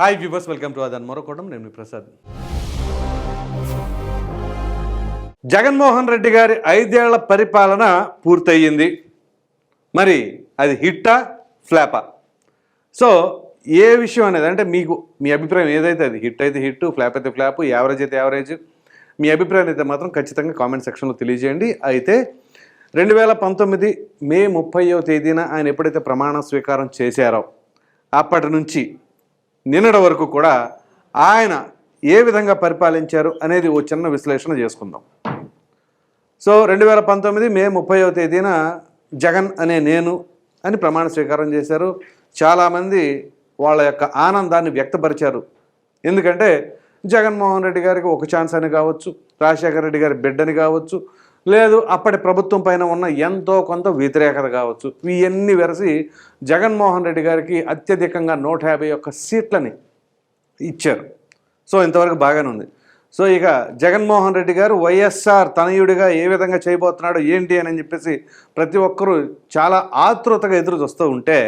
Hi viewers welcome to అదన్ మరొకటం. నేను మీ ప్రసాద్. జగన్మోహన్ రెడ్డి గారి ఐదేళ్ళ పరిపాలన పూర్తయింది మరి అది హిట్టా ఫ్లాపా? సో ఏ విషయం అనేది అంటే మీకు మీ అభిప్రాయం ఏదైతే అది హిట్ అయితే హిట్ ఫ్లాప్ అయితే ఫ్లాప్ యావరేజ్ అయితే యావరేజ్ మీ అభిప్రాయం అయితే మాత్రం ఖచ్చితంగా కామెంట్ సెక్షన్లో తెలియజేయండి. అయితే రెండు వేల పంతొమ్మిది మే ముప్పైవ తేదీన ఆయన ఎప్పుడైతే ప్రమాణ స్వీకారం చేశారో అప్పటి నుంచి నిన్నటి వరకు కూడా ఆయన ఏ విధంగా పరిపాలించారు అనేది ఓ చిన్న విశ్లేషణ చేసుకుందాం. సో రెండు వేల పంతొమ్మిది మే ముప్పైవ తేదీన జగన్ అనే నేను అని ప్రమాణ స్వీకారం చేశారు. చాలామంది వాళ్ళ యొక్క ఆనందాన్ని వ్యక్తపరిచారు. ఎందుకంటే జగన్మోహన్ రెడ్డి గారికి ఒక ఛాన్స్ అని కావచ్చు రాజశేఖర రెడ్డి గారి బిడ్డని కావచ్చు లేదు అప్పటి ప్రభుత్వం పైన ఉన్న ఎంతో కొంత వ్యతిరేకత కావచ్చు. ఇవన్నీ వెరసి జగన్మోహన్ రెడ్డి గారికి అత్యధికంగా నూట యాభై ఒక్క సీట్లని ఇచ్చారు. సో ఇంతవరకు బాగానే ఉంది. సో ఇక జగన్మోహన్ రెడ్డి గారు వైఎస్ఆర్ తనయుడిగా ఏ విధంగా చేయబోతున్నాడో ఏంటి అని చెప్పేసి ప్రతి ఒక్కరూ చాలా ఆతృతగా ఎదురు చూస్తూ ఉంటే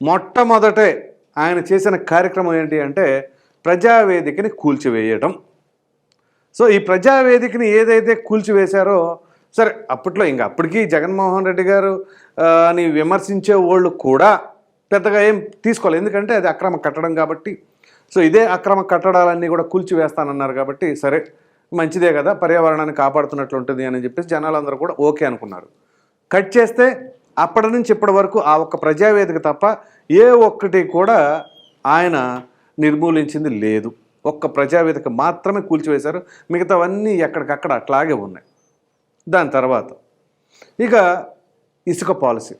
మొట్టమొదటే ఆయన చేసిన కార్యక్రమం ఏంటి అంటే ప్రజావేదికని కూల్చివేయడం సో ఈ ప్రజావేదికని ఏదైతే కూల్చివేశారో సరే అప్పట్లో ఇంకా అప్పటికీ జగన్మోహన్ రెడ్డి గారు అని విమర్శించే వాళ్ళు కూడా పెద్దగా ఏం తీసుకోవాలి ఎందుకంటే అది అక్రమ కట్టడం కాబట్టి. సో ఇదే అక్రమ కట్టడాలన్నీ కూడా కూల్చివేస్తానన్నారు కాబట్టి సరే మంచిదే కదా పర్యావరణాన్ని కాపాడుతున్నట్లు ఉంటుంది అని చెప్పేసి జనాలందరూ కూడా ఓకే అనుకున్నారు. కట్ చేస్తే అప్పటి నుంచి ఇప్పటి వరకు ఆ ఒక్క ప్రజావేదిక తప్ప ఏ ఒక్కటి కూడా ఆయన నిర్మూలించింది లేదు. ఒక్క ప్రజావేదిక మాత్రమే కూల్చివేశారు. మిగతావన్నీ ఎక్కడికక్కడ అట్లాగే ఉన్నాయి. దాని తర్వాత ఇక ఇసుక పాలసీ.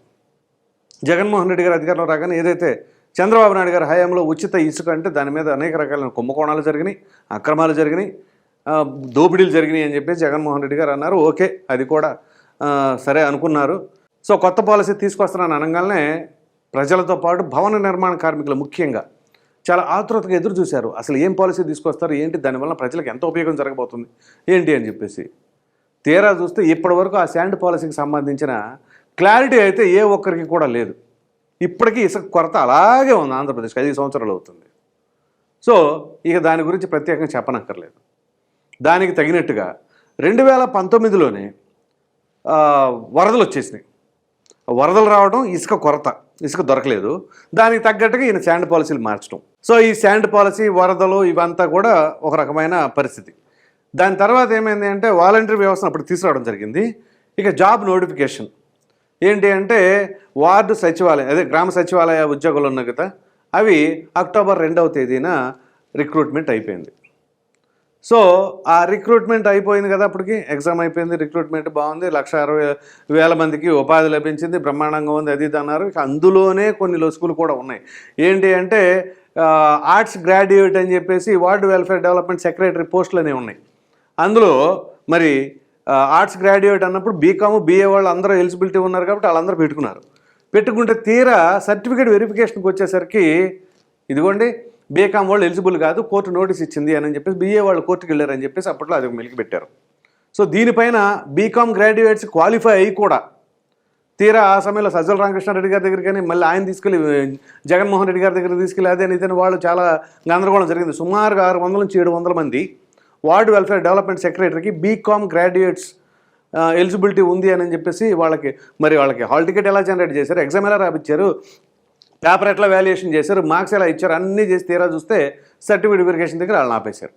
జగన్మోహన్ రెడ్డి గారు అధికారంలో రాగానే ఏదైతే చంద్రబాబు నాయుడు గారి హయాంలో ఉచిత ఇసుక అంటే దాని మీద అనేక రకాలైన కుంభకోణాలు జరిగినాయి అక్రమాలు జరిగినాయి దోపిడీలు జరిగినాయి అని చెప్పేసి జగన్మోహన్ రెడ్డి గారు అన్నారు. ఓకే అది కూడా సరే అనుకున్నారు. సో కొత్త పాలసీ తీసుకొస్తున్నాను అనగానే ప్రజలతో పాటు భవన నిర్మాణ కార్మికులు ముఖ్యంగా చాలా ఆతృతగా ఎదురు చూశారు. అసలు ఏం పాలసీ తీసుకొస్తారు? ఏంటి? దానివల్ల ప్రజలకు ఎంత ఉపయోగం జరగబోతుంది? ఏంటి అని చెప్పేసి. తీరా చూస్తే ఇప్పటివరకు ఆ శాండ్ పాలసీకి సంబంధించిన క్లారిటీ అయితే ఏ ఒక్కరికి కూడా లేదు. ఇప్పటికీ ఇసుక కొరత అలాగే ఉంది ఆంధ్రప్రదేశ్కి. ఐదు సంవత్సరాలు అవుతుంది. సో ఇక దాని గురించి ప్రత్యేకంగా చెప్పనక్కర్లేదు. దానికి తగినట్టుగా రెండు వేల పంతొమ్మిదిలోనే వరదలు వచ్చేసినాయి. వరదలు రావడం ఇసుక కొరత. ఇసుక దొరకలేదు. దానికి తగ్గట్టుగా ఈయన శాండ్ పాలసీలు మార్చడం. సో ఈ శాండ్ పాలసీ వరదలు ఇవంతా కూడా ఒక రకమైన పరిస్థితి. దాని తర్వాత ఏమైంది అంటే వాలంటీర్ వ్యవస్థను అప్పుడు తీసుకురావడం జరిగింది. ఇక జాబ్ నోటిఫికేషన్. ఏంటి అంటే వార్డు సచివాలయం అదే గ్రామ సచివాలయ ఉద్యోగులు ఉన్నాయి కదా అవి అక్టోబర్ రెండవ తేదీన రిక్రూట్మెంట్ అయిపోయింది. సో ఆ రిక్రూట్మెంట్ అయిపోయింది కదా అప్పటికి ఎగ్జామ్ అయిపోయింది రిక్రూట్మెంట్ బాగుంది లక్ష అరవై వేల మందికి ఉపాధి లభించింది బ్రహ్మాండంగా ఉంది అది ఇది అన్నారు. ఇక అందులోనే కొన్ని లొసుకులు కూడా ఉన్నాయి. ఏంటి అంటే ఆర్ట్స్ గ్రాడ్యుయేట్ అని చెప్పేసి వార్డ్ వెల్ఫేర్ డెవలప్మెంట్ సెక్రటరీ పోస్టులు అనేవి ఉన్నాయి. అందులో మరి ఆర్ట్స్ గ్రాడ్యుయేట్ అన్నప్పుడు బీకామ్ బీఏ వాళ్ళు అందరూ ఎలిజిబిలిటీ ఉన్నారు కాబట్టి వాళ్ళందరూ పెట్టుకున్నారు. పెట్టుకుంటే తీరా సర్టిఫికేట్ వెరిఫికేషన్కి వచ్చేసరికి ఇదిగోండి బీకామ్ వాళ్ళు ఎలిజిబుల్ కాదు కోర్టు నోటీస్ ఇచ్చింది అని చెప్పేసి బీఏ వాళ్ళు కోర్టుకి వెళ్ళారని చెప్పేసి అప్పట్లో అది మెలికి పెట్టారు. సో దీనిపైన బీకామ్ గ్రాడ్యుయేట్స్ క్వాలిఫై అయ్యి కూడా తీరా ఆ సమయంలో సజ్జల రామకృష్ణారెడ్డి గారి దగ్గరికి కానీ మళ్ళీ ఆయన తీసుకెళ్ళి జగన్మోహన్ రెడ్డి గారి దగ్గర తీసుకెళ్ళి అదే ఇదని వాళ్ళు చాలా గందరగోళం జరిగింది. సుమారుగా ఆరు వందల నుంచి ఏడు వందల మంది వార్డ్ వెల్ఫేర్ డెవలప్మెంట్ సెక్రటరీకి బీకామ్ గ్రాడ్యుయేట్స్ ఎలిజిబిలిటీ ఉంది అని చెప్పేసి వాళ్ళకి మరి వాళ్ళకి హాల్ టికెట్ ఎలా జనరేట్ చేశారు ఎగ్జామ్ ఎలా రాపిచ్చారు పేపర్ ఎట్లా వాల్యుయేషన్ చేశారు మార్క్స్ ఎలా ఇచ్చారు అన్నీ చేసి తీరా చూస్తే సర్టిఫికేట్ వెరిఫికేషన్ దగ్గర వాళ్ళని ఆపేశారు.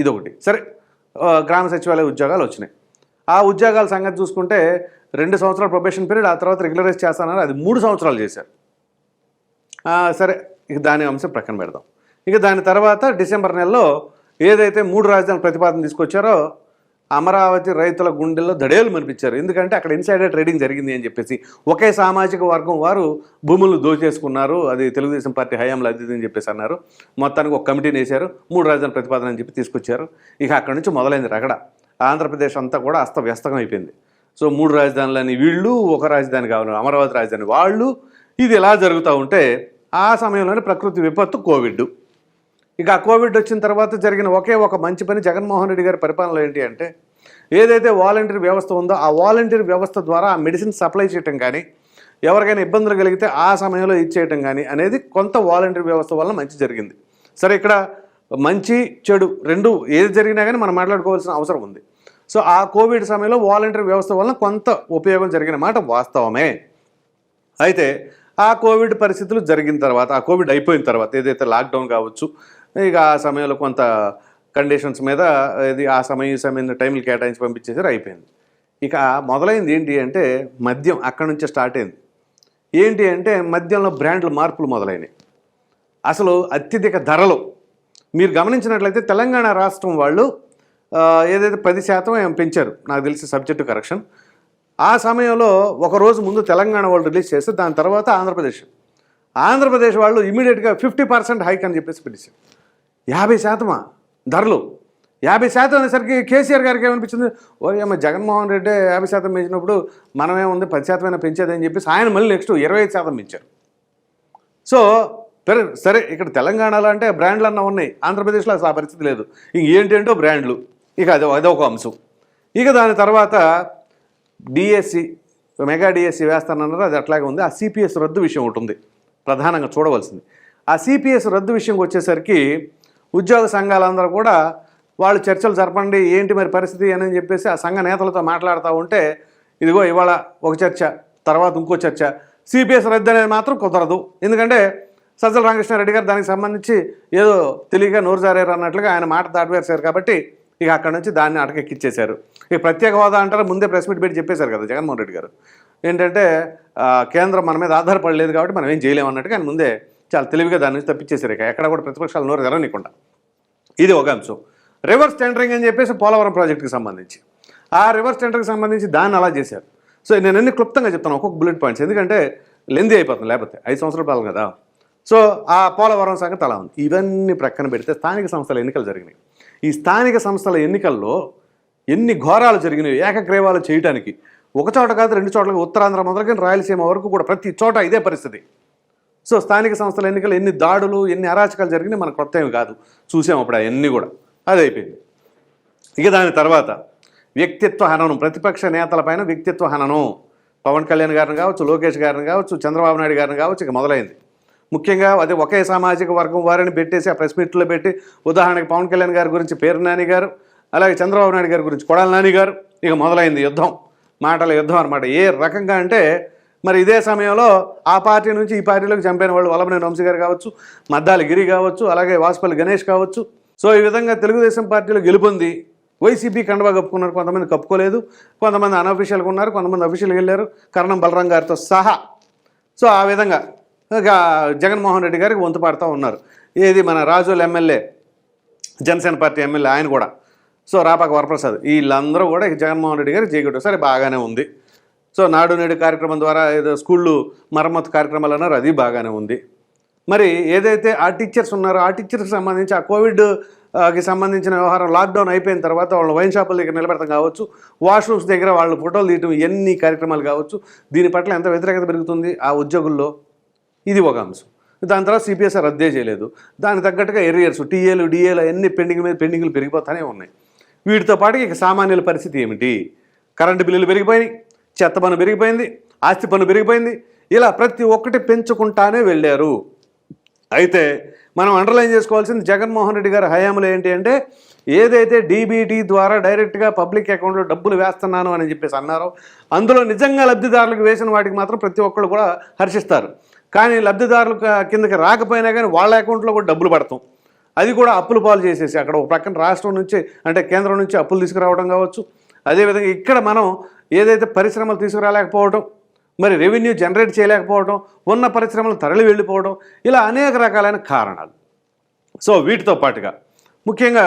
ఇదొకటి. సరే గ్రామ సచివాలయ ఉద్యోగాలు వచ్చినాయి. ఆ ఉద్యోగాల సంగతి చూసుకుంటే రెండు సంవత్సరాల ప్రొబేషన్ పీరియడ్ ఆ తర్వాత రెగ్యులరైజ్ చేస్తానని అది మూడు సంవత్సరాలు చేశారు. సరే ఇక దాని అంశం ప్రక్కన పెడదాం. ఇక దాని తర్వాత డిసెంబర్ నెలలో ఏదైతే మూడు రాజధానుల ప్రతిపాదన తీసుకొచ్చారో అమరావతి రైతుల గుండెల్లో దడేలు మనిపించారు ఎందుకంటే అక్కడ ఇన్సైడర్ ట్రేడింగ్ జరిగింది అని చెప్పేసి ఒకే సామాజిక వర్గం వారు భూములు దోచేసుకున్నారు. అది తెలుగుదేశం పార్టీ హయాంలో అది అని చెప్పేసి అన్నారు. మొత్తానికి ఒక కమిటీని వేశారు. మూడు రాజధాని ప్రతిపాదన అని చెప్పి తీసుకొచ్చారు. ఇక అక్కడి నుంచి మొదలైంది రగడ. ఆంధ్రప్రదేశ్ అంతా కూడా అస్తవ్యస్తంగా అయిపోయింది సో మూడు రాజధానులని వీళ్ళు ఒక రాజధాని కావాలి అమరావతి రాజధాని వాళ్ళు ఇది ఎలా జరుగుతూ ఉంటే ఆ సమయంలోనే ప్రకృతి విపత్తు కోవిడ్ ఇక ఆ కోవిడ్ వచ్చిన తర్వాత జరిగిన ఒకే ఒక మంచి పని జగన్మోహన్ రెడ్డి గారి పరిపాలనలో ఏంటి అంటే ఏదైతే వాలంటీర్ వ్యవస్థ ఉందో ఆ వాలంటీర్ వ్యవస్థ ద్వారా ఆ మెడిసిన్ సప్లై చేయటం కానీ ఎవరికైనా ఇబ్బందులు కలిగితే ఆ సమయంలో ఇచ్చేయటం కానీ అనేది కొంత వాలంటీర్ వ్యవస్థ వల్ల మంచి జరిగింది. సరే ఇక్కడ మంచి చెడు రెండు ఏది జరిగినా కానీ మనం మాట్లాడుకోవాల్సిన అవసరం ఉంది. సో ఆ కోవిడ్ సమయంలో వాలంటీర్ వ్యవస్థ వలన కొంత ఉపయోగం జరిగిన మాట వాస్తవమే. అయితే ఆ కోవిడ్ పరిస్థితులు జరిగిన తర్వాత ఆ కోవిడ్ అయిపోయిన తర్వాత ఏదైతే లాక్డౌన్ కావచ్చు ఇక ఆ సమయంలో కొంత కండిషన్స్ మీద ఇది ఆ సమయం ఈ సమయం టైంలు కేటాయించి పంపించేసారు అయిపోయింది. ఇక మొదలైంది ఏంటి అంటే మద్యం అక్కడి నుంచే స్టార్ట్ అయింది. ఏంటి అంటే మద్యంలో బ్రాండ్ల మార్పులు మొదలైనవి అసలు అత్యధిక ధరలు మీరు గమనించినట్లయితే తెలంగాణ రాష్ట్రం వాళ్ళు ఏదైతే పది శాతం పెంచారు నాకు తెలిసి సబ్జెక్టు కరెక్షన్. ఆ సమయంలో ఒక రోజు ముందు తెలంగాణ వాళ్ళు రిలీజ్ చేస్తే దాని తర్వాత ఆంధ్రప్రదేశ్. ఆంధ్రప్రదేశ్ వాళ్ళు ఇమీడియట్గా ఫిఫ్టీ పర్సెంట్ హైక్ అని చెప్పేసి పిలిచారు యాభై శాతమా? ధరలు. యాభై శాతం అనేసరికి కేసీఆర్ గారికి ఏమనిపించింది? ఓ ఏమో జగన్మోహన్ రెడ్డి యాభై శాతం పెంచినప్పుడు మనమే ఉంది పది శాతమైనా పెంచేదని చెప్పేసి ఆయన మళ్ళీ నెక్స్ట్ ఇరవై శాతం పెంచారు. సో సరే సరే ఇక్కడ తెలంగాణలో అంటే బ్రాండ్లు అన్న ఉన్నాయి. ఆంధ్రప్రదేశ్లో అసలు ఆ పరిస్థితి లేదు. ఇంక ఏంటేంటో బ్రాండ్లు. ఇక అదో అదొక అంశం. ఇక దాని తర్వాత డిఎస్సి మెగా డిఎస్సి వేస్తానన్నారు. అది అట్లాగే ఉంది. ఆ సిపిఎస్ రద్దు విషయం ఒకటి ఉంది. ప్రధానంగా చూడవలసింది. ఆ సిపిఎస్ రద్దు విషయంకి వచ్చేసరికి ఉద్యోగ సంఘాలందరూ కూడా వాళ్ళు చర్చలు జరపండి ఏంటి మరి పరిస్థితి అని చెప్పేసి ఆ సంఘ నేతలతో మాట్లాడుతూ ఉంటే ఇదిగో ఇవాళ ఒక చర్చ తర్వాత ఇంకో చర్చ. సిపిఎస్ రద్దు అనేది మాత్రం కుదరదు. ఎందుకంటే సజ్జల రామకృష్ణారెడ్డి గారు దానికి సంబంధించి ఏదో తెలియక నోరు జారారు అన్నట్లుగా ఆయన మాట దాటివేశారు కాబట్టి ఇక అక్కడ నుంచి దాన్ని అటకెక్కిచ్చేశారు. ఇక ప్రత్యేక హోదా అంటారు? ముందే ప్రెస్ మీట్ పెట్టి చెప్పేశారు కదా జగన్మోహన్ రెడ్డి గారు. ఏంటంటే కేంద్రం మన మీద ఆధారపడలేదు కాబట్టి మనం ఏం చేయలేము అన్నట్టుగా ఆయన ముందే చాలా తెలివిగా దాని నుంచి తప్పించేశారు ఇక. ఎక్కడ కూడా ప్రతిపక్షాలు నోరు జరగనికుండా ఇది ఒక అంశం. రివర్స్ టెండరింగ్ అని చెప్పేసి పోలవరం ప్రాజెక్టుకి సంబంధించి. ఆ రివర్స్ టెండర్కి సంబంధించి దాన్ని అలా చేశారు. సో నేను అన్ని క్లుప్తంగా చెప్తాను ఒక్కొక్క బుల్లెట్ పాయింట్స్. ఎందుకంటే లెంది అయిపోతుంది లేకపోతే. ఐదు సంవత్సరాల పాలన కదా. సో ఆ పోలవరం సంగతి అలా ఉంది. ఇవన్నీ ప్రక్కన పెడితే స్థానిక సంస్థల ఎన్నికలు జరిగినాయి. ఈ స్థానిక సంస్థల ఎన్నికల్లో ఎన్ని ఘోరాలు జరిగినాయి ఏకగ్రీవాలు చేయడానికి ఒక చోట కాదు రెండు చోట్ల ఉత్తరాంధ్ర మొదలకని రాయలసీమ వరకు కూడా ప్రతి చోట ఇదే పరిస్థితి. సో స్థానిక సంస్థల ఎన్నికలు ఎన్ని దాడులు ఎన్ని అరాచకాలు జరిగినాయి మనకు కొత్త ఏమి కాదు. చూసాం అప్పుడు అవన్నీ కూడా. అది అయిపోయింది. ఇక దాని తర్వాత వ్యక్తిత్వ హననం ప్రతిపక్ష నేతలపైన వ్యక్తిత్వ హననం. పవన్ కళ్యాణ్ గారిని కావచ్చు లోకేష్ గారిని కావచ్చు చంద్రబాబు నాయుడు గారిని కావచ్చు ఇక మొదలైంది. ముఖ్యంగా అదే ఒకే సామాజిక వర్గం వారిని పెట్టేసి ఆ ప్రెస్ మీట్లో పెట్టి ఉదాహరణకి పవన్ కళ్యాణ్ గారి గురించి పేరు నాని గారు అలాగే చంద్రబాబు నాయుడు గారి గురించి కొడాల నాని గారు ఇక మొదలైంది యుద్ధం మాటల యుద్ధం అనమాట ఏ రకంగా అంటే మరి ఇదే సమయంలో ఆ పార్టీ నుంచి ఈ పార్టీలోకి చంపిన వాళ్ళు వల్లభనేని వంశీ గారు కావచ్చు మద్దాలి గిరి కావచ్చు అలాగే వాసుపల్లి గణేష్ కావచ్చు. సో ఈ విధంగా తెలుగుదేశం పార్టీలో గెలుపొంది. వైసీపీ కండవా కప్పుకున్నారు కొంతమంది కప్పుకోలేదు కొంతమంది అనఫీషియల్గా ఉన్నారు కొంతమంది అఫీషియల్గా వెళ్ళారు కరణం బలరాం గారితో సహా. సో ఆ విధంగా జగన్మోహన్ రెడ్డి గారికి వంతు పాడుతూ ఉన్నారు. ఏది మన Razole MLA Janasena party MLA ఆయన కూడా. సో రాపాక వరప్రసాద్ వీళ్ళందరూ కూడా జగన్మోహన్ రెడ్డి గారికి జయగొట్టారు సరే బాగానే ఉంది. సో నాడు నేడు కార్యక్రమం ద్వారా ఏదో స్కూళ్ళు మరమ్మతు కార్యక్రమాలు అన్నారు అది బాగానే ఉంది. మరి ఏదైతే ఆ టీచర్స్ ఉన్నారో ఆ టీచర్స్కి సంబంధించి ఆ కోవిడ్ సంబంధించిన వ్యవహారం లాక్డౌన్ అయిపోయిన తర్వాత వాళ్ళు వైన్ షాపుల దగ్గర నిలబెడతాం కావచ్చు వాష్రూమ్స్ దగ్గర వాళ్ళు ఫోటోలు తీయటం ఎన్ని కార్యక్రమాలు కావచ్చు. దీని పట్ల ఎంత వ్యతిరేకత పెరుగుతుంది ఆ ఉద్యోగుల్లో? ఇది ఒక అంశం. దాని తర్వాత సిపిఎస్ఆర్ రద్దే చేయలేదు. దానికి తగ్గట్టుగా ఎరియర్స్ టీఏలు డిఏలు అన్ని పెండింగ్ మీద పెండింగ్లు పెరిగిపోతూనే ఉన్నాయి. వీటితో పాటు ఇక సామాన్యుల పరిస్థితి ఏమిటి? కరెంటు బిల్లులు పెరిగిపోయినాయి చెత్త పన్ను పెరిగిపోయింది ఆస్తి పన్ను పెరిగిపోయింది. ఇలా ప్రతి ఒక్కటి పెంచుకుంటానే వెళ్ళారు. అయితే మనం అండర్లైన్ చేసుకోవాల్సింది జగన్మోహన్ రెడ్డి గారి హయాంలో ఏంటి అంటే ఏదైతే డీబీటీ ద్వారా డైరెక్ట్గా పబ్లిక్ అకౌంట్లో డబ్బులు వేస్తున్నాను అని చెప్పేసి అన్నారో అందులో నిజంగా లబ్ధిదారులకు వేసిన వాటికి మాత్రం ప్రతి ఒక్కళ్ళు కూడా హర్షిస్తారు. కానీ లబ్ధిదారులు కిందకి రాకపోయినా కానీ వాళ్ళ అకౌంట్లో కూడా డబ్బులు పడతాం. అది కూడా అప్పులు పాలు చేసేసి అక్కడ ఒక ప్రక్కన రాష్ట్రం నుంచి అంటే కేంద్రం నుంచి అప్పులు తీసుకురావడం కావచ్చు. అదేవిధంగా ఇక్కడ మనం ఏదైతే పరిశ్రమలు తీసుకురాలేకపోవడం మరి రెవెన్యూ జనరేట్ చేయలేకపోవడం ఉన్న పరిశ్రమలు తరలి వెళ్ళిపోవడం ఇలా అనేక రకాలైన కారణాలు. సో వీటితో పాటుగా ముఖ్యంగా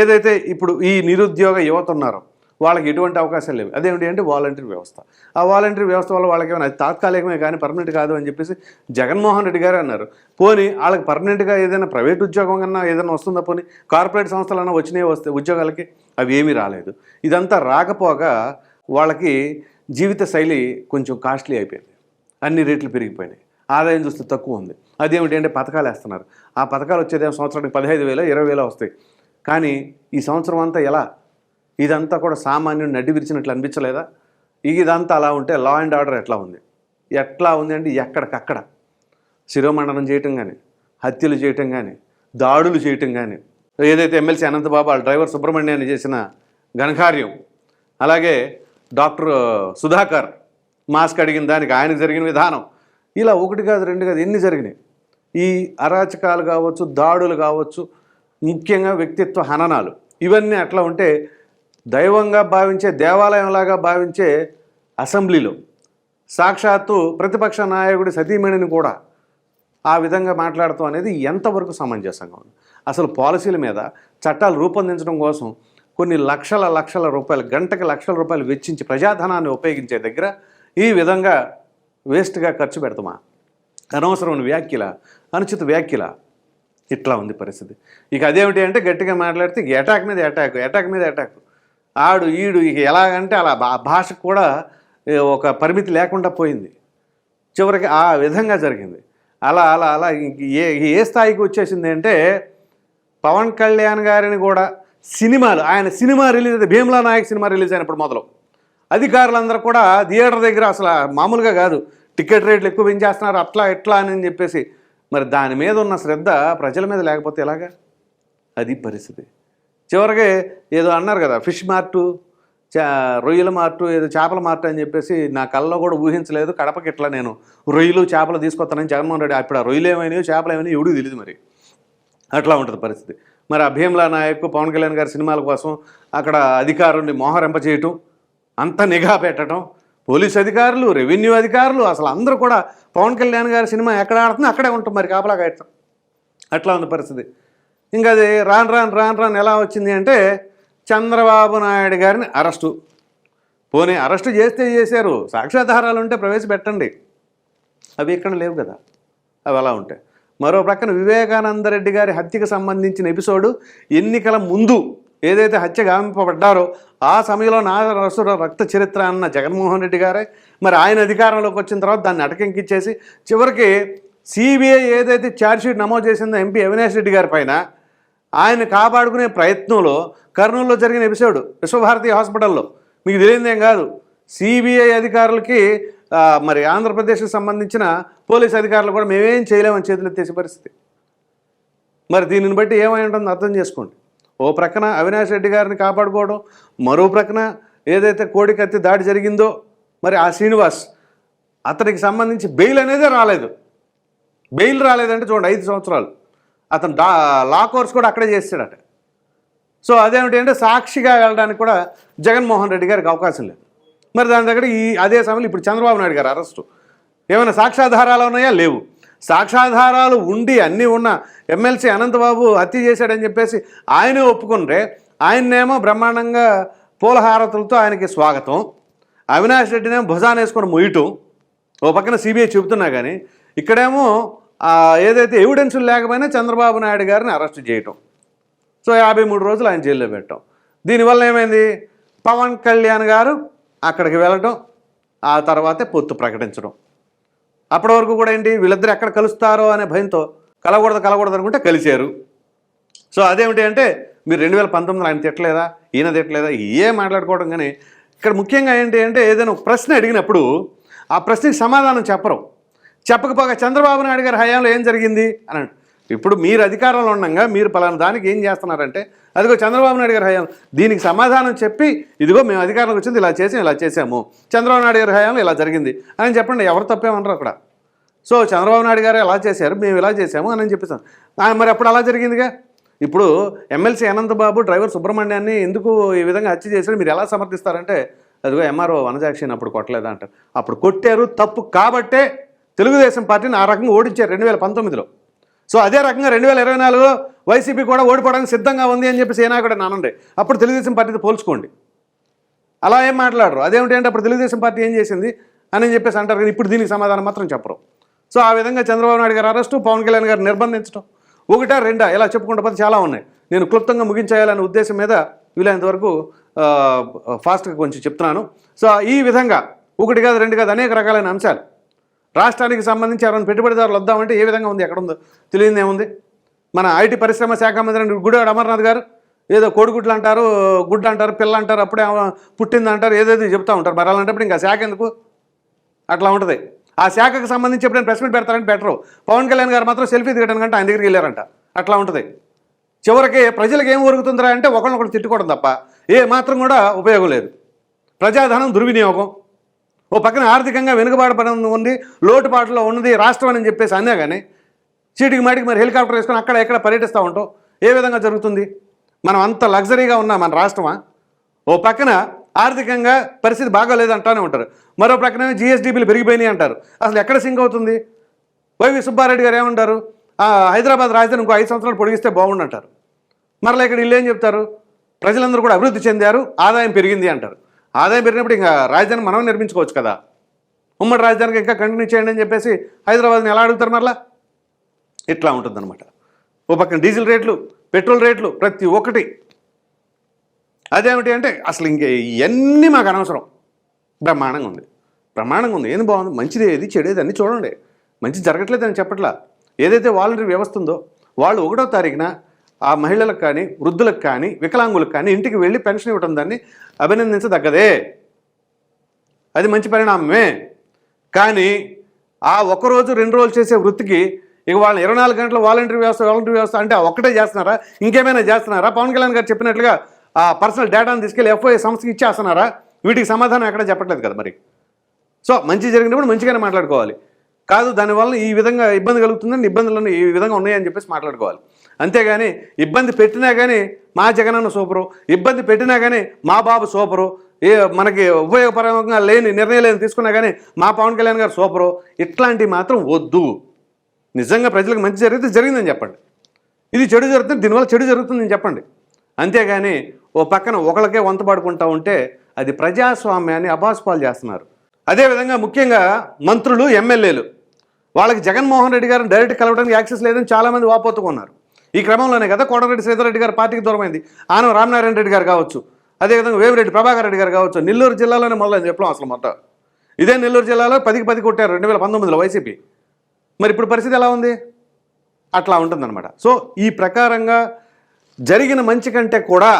ఏదైతే ఇప్పుడు ఈ నిరుద్యోగ యువత ఉన్నారో వాళ్ళకి ఎటువంటి అవకాశాలు లేవు. అదేమిటి అంటే వాలంటీర్ వ్యవస్థ. ఆ వాలంటీర్ వ్యవస్థ వల్ల వాళ్ళకి ఏమైనా తాత్కాలికమే కానీ పర్మనెంట్ కాదు అని చెప్పేసి జగన్మోహన్ రెడ్డి గారు అన్నారు. పోనీ వాళ్ళకి పర్మనెంట్గా ఏదైనా ప్రైవేట్ ఉద్యోగం కన్నా ఏదైనా వస్తుందా పోనీ? కార్పొరేట్ సంస్థలన్నా వచ్చినాయి వస్తే ఉద్యోగాలకి అవి ఏమీ రాలేదు. ఇదంతా రాకపోగా వాళ్ళకి జీవిత శైలి కొంచెం కాస్ట్లీ అయిపోయింది. అన్ని రేట్లు పెరిగిపోయినాయి. ఆదాయం చూస్తే తక్కువ ఉంది. అదేమిటి అంటే పథకాలు వేస్తున్నారు. ఆ పథకాలు వచ్చేదేమో సంవత్సరానికి పదహైదు వేలు ఇరవై వేలు వస్తాయి. కానీ ఈ సంవత్సరం అంతా ఎలా? ఇదంతా కూడా సామాన్యుడు నడ్డి విరిచినట్లు అనిపించలేదా? ఇదంతా అలా ఉంటే లా అండ్ ఆర్డర్ ఎట్లా ఉంది? ఎట్లా ఉంది అంటే ఎక్కడికక్కడ. శిరోమండనం చేయటం కానీ హత్యలు చేయటం కానీ దాడులు చేయటం కానీ ఏదైతే ఎమ్మెల్సీ అనంతబాబు వాళ్ళ డ్రైవర్ సుబ్రహ్మణ్యాన్ని చేసిన ఘనకార్యం అలాగే డాక్టర్ సుధాకర్ మాస్క్ అడిగిన దానికి ఆయనకు జరిగిన విధానం. ఇలా ఒకటి కాదు రెండు కాదు ఎన్ని జరిగినాయి? ఈ అరాచకాలు కావచ్చు దాడులు కావచ్చు ముఖ్యంగా వ్యక్తిత్వ హననాలు. ఇవన్నీ అట్లా ఉంటే దైవంగా భావించే దేవాలయంలాగా భావించే అసెంబ్లీలో సాక్షాత్తు ప్రతిపక్ష నాయకుడి సతీమణిని కూడా ఆ విధంగా మాట్లాడటం అనేది ఎంతవరకు సమంజసంగా ఉంది? అసలు పాలసీల మీద చట్టాలు రూపొందించడం కోసం కొన్ని లక్షల లక్షల రూపాయలు గంటకి లక్షల రూపాయలు వెచ్చించి ప్రజాధనాన్ని ఉపయోగించే దగ్గర ఈ విధంగా వేస్ట్గా ఖర్చు పెడతామా? అనవసరమైన వ్యాఖ్యల? అనుచిత వ్యాఖ్యల? ఇట్లా ఉంది పరిస్థితి. ఇక అదేమిటి అంటే గట్టిగా మాట్లాడితే అటాక్ మీద అటాక్ అటాక్ మీద అటాక్ ఆడు ఈడు ఇక ఎలాగంటే అలా భా భాషకు కూడా ఒక పరిమితి లేకుండా పోయింది. చివరికి ఆ విధంగా జరిగింది. అలా అలా అలా ఏ ఏ స్థాయికి వచ్చేసింది అంటే పవన్ కళ్యాణ్ గారిని కూడా సినిమాలు ఆయన సినిమా రిలీజ్ అయితే భీమ్లా నాయక్ సినిమా రిలీజ్ అయినప్పుడు మొదలు. అధికారులందరూ కూడా థియేటర్ దగ్గర అసలు మామూలుగా కాదు టికెట్ రేట్లు ఎక్కువ పెంచేస్తున్నారు అట్లా ఎట్లా అని చెప్పేసి మరి దాని మీద ఉన్న శ్రద్ధ ప్రజల మీద లేకపోతే ఎలాగా? అది పరిస్థితి. చివరికి ఏదో అన్నారు కదా ఫిష్ మార్టు చా రొయ్యల మార్టు ఏదో చేపల మార్టు అని చెప్పేసి నా కళ్ళలో కూడా ఊహించలేదు కడపకి ఇట్లా నేను రొయ్యలు చేపలు తీసుకొస్తానని జగన్మోహన్ రెడ్డి అప్పుడు ఆ రొయ్యలు ఏమైనాయో చేపలు ఏమైనాయో ఎవడికి తెలియదు మరి. అట్లా ఉంటుంది పరిస్థితి. మరి ఆ నాయక్ పవన్ కళ్యాణ్ గారి సినిమాల కోసం అక్కడ అధికారుల్ని మోహరింపచేయటం అంత నిఘా పెట్టడం పోలీస్ అధికారులు రెవెన్యూ అధికారులు అసలు అందరూ కూడా పవన్ కళ్యాణ్ గారి సినిమా ఎక్కడ ఆడుతుందో అక్కడే ఉంటాం మరి కాపలా కాయటం అట్లా ఉంది పరిస్థితి. ఇంకా అది రాను రాను రాను రాను ఎలా వచ్చింది అంటే చంద్రబాబు నాయుడు గారిని అరెస్టు. పోనీ అరెస్టు చేస్తే చేశారు. సాక్ష్యాధారాలు ఉంటే ప్రవేశపెట్టండి. అవి ఇక్కడ లేవు కదా. అవి అలా ఉంటాయి. మరో ప్రక్కన వివేకానంద రెడ్డి గారి హత్యకు సంబంధించిన ఎపిసోడు ఎన్నికల ముందు ఏదైతే హత్య గామింపబడ్డారో ఆ సమయంలో నా రసుర రక్త చరిత్ర అన్న జగన్మోహన్ రెడ్డి గారే మరి ఆయన అధికారంలోకి వచ్చిన తర్వాత దాన్ని అటకెంకిచ్చేసి చివరికి సిబిఐ ఏదైతే ఛార్జ్షీట్ నమోదు చేసిందో ఎంపీ అవినాష్ రెడ్డి గారి పైన ఆయన కాపాడుకునే ప్రయత్నంలో కర్నూలులో జరిగిన ఎపిసోడ్ విశ్వభారతి హాస్పిటల్లో. మీకు తెలియదేం కాదు. సిబిఐ అధికారులకి మరి ఆంధ్రప్రదేశ్కి సంబంధించిన పోలీస్ అధికారులు కూడా మేమేం చేయలేమని చేతులు ఎత్తేసే పరిస్థితి. మరి దీనిని బట్టి ఏమై ఉంటుందో అర్థం చేసుకోండి. ఓ ప్రక్కన అవినాష్ రెడ్డి గారిని కాపాడుకోవడం మరో ప్రక్కన ఏదైతే కోడికత్తి దాడి జరిగిందో మరి ఆ శ్రీనివాస్ అతనికి సంబంధించి బెయిల్ అనేదే రాలేదు. బెయిల్ రాలేదంటే చూడండి ఐదు సంవత్సరాలు. అతను డా లా కోర్స్ కూడా అక్కడే చేస్తాడట. సో అదేమిటి అంటే సాక్షిగా వెళ్ళడానికి కూడా జగన్మోహన్ రెడ్డి గారికి అవకాశం లేదు. మరి దాని దగ్గర ఈ అదే సమయంలో ఇప్పుడు చంద్రబాబు నాయుడు గారు అరెస్టు. ఏమైనా సాక్ష్యాధారాలు ఉన్నాయా? లేవు. సాక్ష్యాధారాలు ఉండి అన్నీ ఉన్న ఎమ్మెల్సీ అనంతబాబు హత్య చేశాడని చెప్పేసి ఆయనే ఒప్పుకుంటే ఆయన్నేమో బ్రహ్మాండంగా పూలహారతులతో ఆయనకి స్వాగతం అవినాష్ రెడ్డినేమో భుజాన్ వేసుకొని మొయ్యటం. ఓ పక్కన సిబిఐ చెబుతున్నా కానీ ఇక్కడేమో ఏదైతే ఎవిడెన్సులు లేకపోయినా చంద్రబాబు నాయుడు గారిని అరెస్ట్ చేయటం. సో యాభై మూడు రోజులు ఆయన జైల్లో పెట్టాం దీనివల్ల ఏమైంది? పవన్ కళ్యాణ్ గారు అక్కడికి వెళ్ళటం ఆ తర్వాతే పొత్తు ప్రకటించడం. అప్పటి వరకు కూడా ఏంటి? వీళ్ళిద్దరు ఎక్కడ కలుస్తారో అనే భయంతో కలగూడదు కలగూడదు అనుకుంటే కలిశారు. సో అదేమిటి అంటే మీరు రెండు వేల పంతొమ్మిదిలో ఆయన తిట్టలేదా? ఈయన తిట్టలేదా? ఏ మాట్లాడుకోవడం కానీ. ఇక్కడ ముఖ్యంగా ఏంటి అంటే ఏదైనా ప్రశ్న అడిగినప్పుడు ఆ ప్రశ్నకి సమాధానం చెప్పరు. చెప్పకపోగా చంద్రబాబు నాయుడు గారి హయాంలో ఏం జరిగింది? అని ఇప్పుడు మీరు అధికారంలో ఉండగా మీరు పలానా దానికి ఏం చేస్తున్నారంటే అదిగో చంద్రబాబు నాయుడు గారి హయాం దీనికి సమాధానం చెప్పి ఇదిగో మేము అధికారంలోకి వచ్చింది ఇలా చేసాం ఇలా చేసాము. చంద్రబాబు నాయుడు గారి హయాంలో ఇలా జరిగింది. అని చెప్పండి ఎవరు తప్పేమనరు అక్కడ? సో చంద్రబాబు నాయుడు గారు ఎలా చేశారు మేము ఇలా చేసాము అని చెప్పేసాం మరి అప్పుడు అలా జరిగిందిగా? ఇప్పుడు ఎమ్మెల్సీ అనంతబాబు డ్రైవర్ సుబ్రహ్మణ్యాన్ని ఎందుకు ఈ విధంగా హత్య చేశారు మీరు ఎలా సమర్థిస్తారంటే అదిగో ఎంఆర్ఓ వనజాక్షిని అప్పుడు కొట్టలేదంటారు అప్పుడు కొట్టారు తప్పు కాబట్టే తెలుగుదేశం పార్టీని ఆ రకంగా ఓడించారు రెండు వేల పంతొమ్మిదిలో. సో అదే రకంగా రెండు వేల ఇరవై నాలుగులో వైసీపీ కూడా ఓడిపోవడానికి సిద్ధంగా ఉంది అని చెప్పేసి ఏనా కూడా నానండి. అప్పుడు తెలుగుదేశం పార్టీతో పోల్చుకోండి. అలా ఏం మాట్లాడరు. అదేమిటంటే అప్పుడు తెలుగుదేశం పార్టీ ఏం చేసింది అని చెప్పేసి అంటారు కానీ ఇప్పుడు దీనికి సమాధానం మాత్రం చెప్పరు. సో ఆ విధంగా చంద్రబాబు నాయుడు గారు అరెస్టు పవన్ కళ్యాణ్ గారు నిర్బంధించడం ఒకటా రెండా ఇలా చెప్పుకుంటే పోతే చాలా ఉన్నాయి. నేను క్లుప్తంగా ముగించేయాలనే ఉద్దేశం మీద వీలైనంత వరకు ఫాస్ట్గా కొంచెం చెప్తున్నాను. సో ఈ విధంగా ఒకటి కాదు రెండు కాదు అనేక రకాలైన అంశాలు రాష్ట్రానికి సంబంధించి ఎవరైనా పెట్టుబడిదారులు వద్దామంటే ఏ విధంగా ఉంది? ఎక్కడ ఉందో. తెలియదు ఏముంది మన ఐటీ పరిశ్రమ శాఖ మంత్రి గుడివాడ అమర్నాథ్ గారు ఏదో కోడిగుడ్లు అంటారు గుడ్డు అంటారు పిల్ల అంటారు అప్పుడే పుట్టింది అంటారు ఏదేదో చెప్తా ఉంటారు. మరి అలాంటప్పుడు ఇంకా శాఖ ఎందుకు? అట్లా ఉంటుంది. ఆ శాఖకు సంబంధించి ఎప్పుడైనా ప్రెస్ మీట్ పెడతారంటే బెటరు. పవన్ కళ్యాణ్ గారు మాత్రం సెల్ఫీ దిగడానికి ఆయన దగ్గరికి వెళ్ళారంట. అట్లా ఉంటుంది. చివరికి ప్రజలకు ఏం ఒరుగుతుందిరా అంటే ఒకరినొకరు తిట్టుకోవడం తప్ప ఏ మాత్రం కూడా ఉపయోగం లేదు. ప్రజాధనం దుర్వినియోగం. ఓ పక్కన ఆర్థికంగా వెనుకబాటుపడి ఉంది లోటుపాటులో ఉన్నది రాష్ట్రం అని చెప్పేసి అన్నా కానీ చీటికి మాటికి మరి హెలికాప్టర్ వేసుకొని అక్కడ ఎక్కడ పర్యటిస్తూ ఉంటాం ఏ విధంగా జరుగుతుంది? మనం అంత లగ్జరీగా ఉన్నా మన రాష్ట్రమా? ఓ పక్కన ఆర్థికంగా పరిస్థితి బాగోలేదంటానే ఉంటారు. మరో ప్రక్కన బిల్లు పెరిగిపోయినాయి అంటారు. అసలు ఎక్కడ సింక్ అవుతుంది? వైవి సుబ్బారెడ్డి గారు ఏమంటారు? హైదరాబాద్ రాజధాని ఇంకో ఐదు సంవత్సరాలు పొడిగిస్తే బాగుండంటారు మరలా ఇక్కడ వీళ్ళు ఏం చెప్తారు? ప్రజలందరూ కూడా అభివృద్ధి చెందారు ఆదాయం పెరిగింది అంటారు. ఆదాయం పెరిగినప్పుడు ఇంకా రాజధాని మనం నిర్మించుకోవచ్చు కదా. ఉమ్మడి రాజధానికి ఇంకా కంటిన్యూ చేయండి అని చెప్పేసి హైదరాబాద్ని ఎలా అడుగుతారు మరలా? ఇట్లా ఉంటుందన్నమాట. ఓ పక్కన డీజిల్ రేట్లు పెట్రోల్ రేట్లు ప్రతి ఒక్కటి. అదేమిటి అంటే అసలు ఇంక ఇవన్నీ మాకు అనవసరం. బ్రహ్మాండంగా ఉంది. బ్రహ్మాండంగా ఉంది. ఏం బాగుంది? మంచిది ఏది? చెడేది అన్నీ చూడండి. మంచి జరగట్లేదని చెప్పట్లా. ఏదైతే వాలంటరీ వ్యవస్థ ఉందో వాళ్ళు ఒకటో తారీఖున ఆ మహిళలకు కానీ వృద్ధులకు కానీ వికలాంగులకు కానీ ఇంటికి వెళ్ళి పెన్షన్ ఇవ్వడం దాన్ని అభినందించదగ్గదే. అది మంచి పరిణామమే. కానీ ఆ ఒక్క రోజు రెండు రోజులు చేసే వృత్తికి ఇక వాళ్ళు ఇరవై నాలుగు గంటల వాలంటీర్ వ్యవస్థ వాలంటరీ వ్యవస్థ అంటే ఒకటే ఒక్కటే చేస్తున్నారా? ఇంకేమైనా చేస్తున్నారా? పవన్ కళ్యాణ్ గారు చెప్పినట్లుగా ఆ పర్సనల్ డేటాను తీసుకెళ్ళి ఎఫ్ఐ సంస్థకి ఇచ్చేస్తున్నారా? వీటికి సమాధానం ఎక్కడ చెప్పట్లేదు కదా మరి. సో మంచి జరిగినప్పుడు మంచిగానే మాట్లాడుకోవాలి. కాదు దానివల్ల ఈ విధంగా ఇబ్బంది కలుగుతుందని ఇబ్బందులు ఈ విధంగా ఉన్నాయని చెప్పేసి మాట్లాడుకోవాలి. అంతేగాని ఇబ్బంది పెట్టినా కానీ మా జగనన్న సూపరు ఇబ్బంది పెట్టినా కానీ మా బాబు సూపరు ఏ మనకి ఉపయోగపరంగా లేని నిర్ణయాలు తీసుకున్నా కానీ మా పవన్ కళ్యాణ్ గారు సూపరు. ఇట్లాంటివి మాత్రం వద్దు. నిజంగా ప్రజలకు మంచి జరిగితే జరిగిందని చెప్పండి. ఇది చెడు జరుగుతుంది దీనివల్ల చెడు జరుగుతుందని చెప్పండి. అంతేగాని ఓ పక్కన ఒకళ్ళకే వంత పడుకుంటా ఉంటే అది ప్రజాస్వామ్యాన్ని అభాస్పాలు చేస్తున్నారు. అదేవిధంగా ముఖ్యంగా మంత్రులు ఎమ్మెల్యేలు. వాళ్ళకి జగన్మోహన్ రెడ్డి గారిని డైరెక్ట్ కలవడానికి యాక్సెస్ లేదని చాలామంది వాపోతుకున్నారు. ఈ క్రమంలోనే కదా కోటరెడ్డి శ్రీధర్రెడ్డి గారు పార్టీకి దూరమైంది. ఆనం రామనారాయణ రెడ్డి గారు కావచ్చు అదేవిధంగా వేమిరెడ్డి ప్రభాకర్ రెడ్డి గారు కావచ్చు నెల్లూరు జిల్లాలోనే మొదలైంది చెప్పడం అసలు మొత్తం ఇదే నెల్లూరు జిల్లాలో పదికి పది కొట్టారు రెండు వేల పంతొమ్మిదిలో వైసీపీ. మరి ఇప్పుడు పరిస్థితి ఎలా ఉంది? అట్లా ఉంటుందన్నమాట. సో ఈ ప్రకారంగా జరిగిన మంచి కంటే కూడా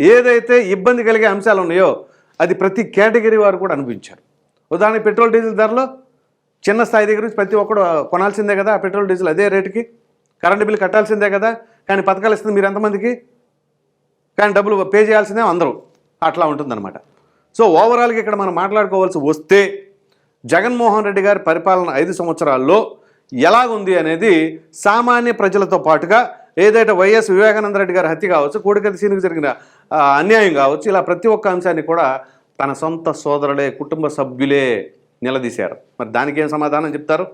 ఏదైతే ఇబ్బంది కలిగే అంశాలు ఉన్నాయో అది ప్రతి కేటగిరీ వారు కూడా అనిపించారు ఉదాహరణకి పెట్రోల్ డీజిల్ ధరలో చిన్న స్థాయి దగ్గర నుంచి ప్రతి ఒక్కడు కొనాల్సిందే కదా పెట్రోల్ డీజిల్ అదే రేటుకి. కరెంటు బిల్లు కట్టాల్సిందే కదా కానీ పథకాలు ఇస్తుంది మీరు ఎంతమందికి? కానీ డబ్బులు పే చేయాల్సిందే అందరూ. అట్లా ఉంటుందన్నమాట. సో ఓవరాల్గా ఇక్కడ మనం మాట్లాడుకోవాల్సి వస్తే జగన్మోహన్ రెడ్డి గారి పరిపాలన ఐదు సంవత్సరాల్లో ఎలాగుంది అనేది సామాన్య ప్రజలతో పాటుగా ఏదైతే వైఎస్ వివేకానంద రెడ్డి గారి హత్య కావచ్చు కోడికతి సీనుకు జరిగిన అన్యాయం కావచ్చు ఇలా ప్రతి ఒక్క అంశాన్ని కూడా తన సొంత సోదరులే కుటుంబ సభ్యులే నిలదీశారు. మరి దానికి ఏం సమాధానం చెప్తారు?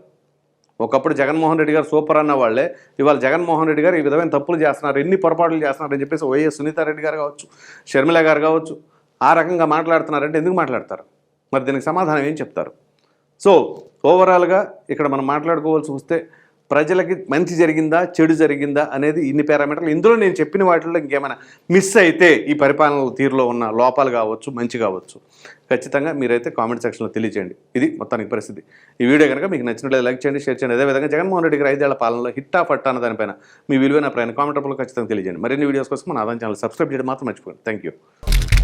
ఒకప్పుడు జగన్మోహన్ రెడ్డి గారు సూపర్ అన్న వాళ్ళే. ఇవాళ జగన్మోహన్ రెడ్డి గారు ఈ విధమైన తప్పులు చేస్తున్నారు. ఎన్ని పొరపాట్లు చేస్తున్నారు అని చెప్పేసి వైఎస్ సునీతారెడ్డి గారు కావచ్చు షర్మిల గారు కావచ్చు ఆ రకంగా మాట్లాడుతున్నారంటే ఎందుకు మాట్లాడతారు? మరి దీనికి సమాధానం ఏం చెప్తారు? సో ఓవరాల్గా ఇక్కడ మనం మాట్లాడుకోవాల్సి వస్తే ప్రజలకి మంచి జరిగిందా చెడు జరిగిందా అనేది ఇన్ని పారామీటర్లు. ఇందులో నేను చెప్పిన వాటిల్లో ఇంకేమైనా మిస్ అయితే ఈ పరిపాలన తీరులో ఉన్న లోపాలు కావచ్చు మంచి కావచ్చు. ఖచ్చితంగా మీరైతే కామెంట్ సెక్షన్లో తెలియజేయండి. ఇది మొత్తానికి పరిస్థితి. ఈ వీడియో కనుక మీకు నచ్చినట్లయితే లైక్ చేయండి షేర్ చేయండి. అదేవిధంగా జగన్మోహన్ రెడ్డి గారి ఐదేళ్ళ పాలనలో హిట్టా పట్టా అన్న దానిపైన మీ విలువైన ప్రయాణ కామెంట్ రూపంలో ఖచ్చితంగా తెలియజేయండి. మరిన్ని వీడియోస్ కోసం మన ఆదాయం ఛానల్ సబ్స్క్రైబ్ చేయడం మాత్రం మర్చిపోండి థ్యాంక్ యూ